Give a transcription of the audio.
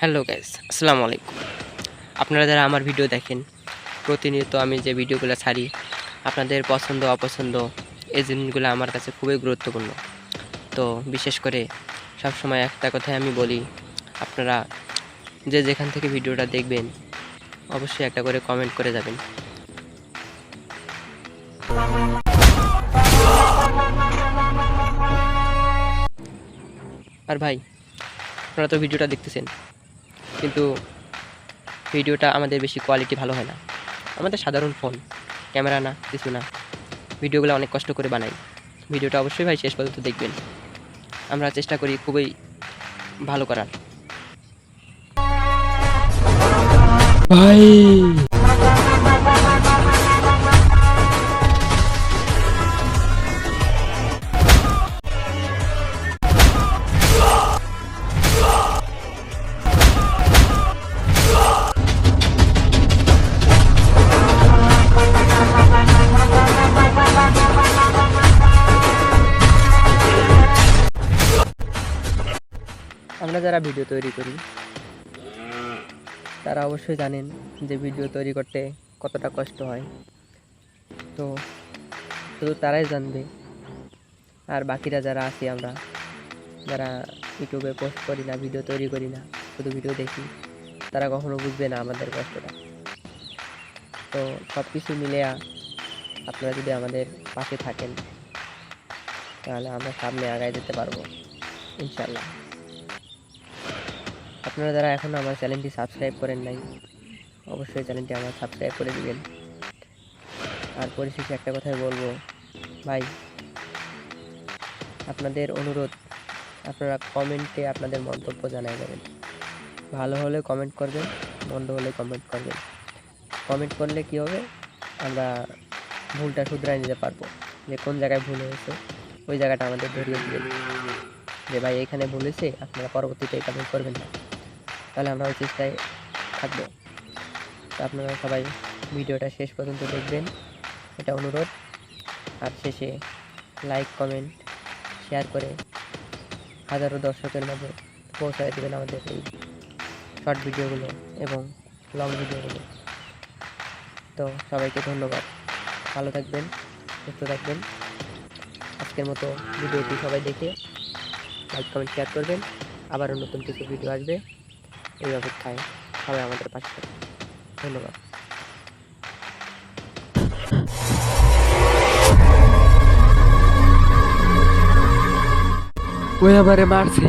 Hello guys, আসসালামু আলাইকুম। আপনারা যারা আমার ভিডিও দেখেন, প্রতিনিয়ত আমি যে ভিডিওগুলো ছাড়ি, আপনাদের পছন্দ, অপছন্দ, এই জিনিসগুলো আমার কাছে খুবই গুরুত্বপূর্ণ। তো বিশেষ করে সবসময় একটা কথাই আমি বলি, আপনারা যে যেখান থেকে ভিডিওটা দেখবেন, অবশ্যই একটা করে কমেন্ট করে যাবেন। আর ভাই, আপনারা তো ভিডিওটা দেখতেছেন, কিন্তু ভিডিওটা আমাদের বেশি কোয়ালিটি ভালো হয় না। আমাদের সাধারণ ফোন ক্যামেরা না, কিছু না। ভিডিওগুলো অনেক কষ্ট করে বানাই। ভিডিওটা অবশ্যই ভাই শেষ পর্যন্ত দেখবেন। আমরা চেষ্টা করি খুবই ভালো করার। ভাই! আমরা যারা ভিডিও তৈরি করি, তারা অবশ্যই জানেন যে ভিডিও তৈরি করতে কতটা কষ্ট হয়। তো শুধু তারাই জানবে, আর বাকিরা যারা আছি আমরা, যারা ইউটিউবে পোস্ট করি না, ভিডিও তৈরি করি না, শুধু ভিডিও দেখি, তারা কখনো বুঝবে না আমাদের কষ্টটা। তো সব কিছু মিলে আপনারা যদি আমাদের পাশে থাকেন, তাহলে আমরা সামনে আগায় যেতে পারব ইনশাল্লাহ আপনারা যারা এখন আমার চ্যানেলটি সাবস্ক্রাইব করেন নাই, অবশ্যই চ্যানেলটি আমার সাবস্ক্রাইব করে দিবেন। আর পরিশেষে একটা কথাই বলব, ভাই, আপনাদের অনুরোধ, আপনারা কমেন্টে আপনাদের মন্তব্য জানাই দেবেন ভালো হলে কমেন্ট করবেন, মন্দ হলে কমেন্ট করবেন। কমেন্ট করলে কি হবে? আমরা ভুলটা শুধরাই নিতে পারব, যে কোন জায়গায় ভুল হয়েছে, ওই জায়গাটা আমাদের ধরিয়ে দিবেন। যে ভাই, এখানে ভুল হয়েছে, আপনারা পরবর্তীতে কমেন্ট করবেন না। তাহলে আমরা ওই চেষ্টায় থাকব। তো আপনারা সবাই ভিডিওটা শেষ পর্যন্ত দেখবেন। এটা অনুরোধ। আর শেষে লাইক কমেন্ট শেয়ার করে হাজারো দর্শকের মাঝে পৌঁছায় দেবেন আমাদের এই শর্ট ভিডিওগুলো এবং লং ভিডিওগুলো তো সবাইকে ধন্যবাদ। ভালো থাকবেন, সুস্থ থাকবেন। আজকের মতো ভিডিওটি সবাই দেখে লাইক কমেন্ট শেয়ার করবেন। আবারও নতুন কিছু ভিডিও আসবে। এই অপেক্ষায় সবাই আমাদের পাশে ধন্যবাদ। ওই আবারে মারছে।